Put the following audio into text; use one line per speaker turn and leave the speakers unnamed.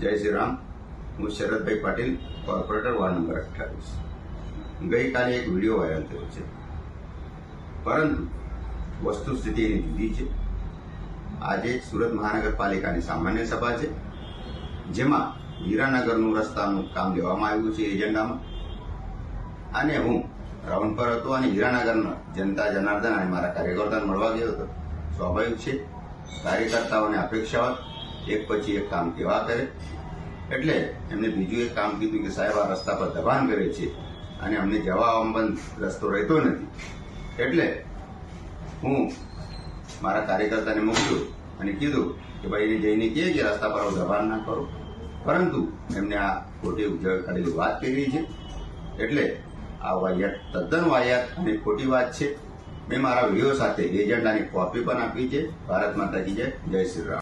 જય શ્રી રામ હું Sharadbhai Patil, corporator ward number અઠ્ઠાવીસ. ગઈકાલે એક વીડિયો વાયરલ થયો છે. પરંતુ વસ્તુ સ્થિતિ એની જુદી છે. આજે સુરત મહાનગરપાલિકાની સામાન્ય સભા છે, જેમાં હીરાનગરનું રસ્તાનું કામ લેવામાં આવ્યું છે એજન્ડામાં. અને હું રાઉન્ડ પર હતો અને હીરાનગરના જનતા જનાર્દન અને મારા કાર્યકર્તાને મળવા ગયો હતો. સ્વાભાવિક છે, કાર્યકર્તાઓને અપેક્ષા એક પછી એક કામ કેવા કરે? એટલે એમને બીજું એક કામ કીધું કે સાહેબ, આ રસ્તા પર દબાણ કરે છે અને અમને જવા બંધ રસ્તો રહેતો નથી. એટલે હું મારા કાર્યકર્તાને મોકલ્યો અને કીધું કે ભાઈ, એને જઈને કહે કે રસ્તા પર દબાણ ના કરો. પરંતુ એમને આ ખોટી ઉજવણી વાત કરી છે. એટલે આ વાહિયાત તદ્દન વાહિયાત અને ખોટી વાત છે. મેં મારા વીડિયો સાથે એજન્ડાની કોપી પણ આપી છે. ભારત માતા કી જય. જય શ્રી રામ.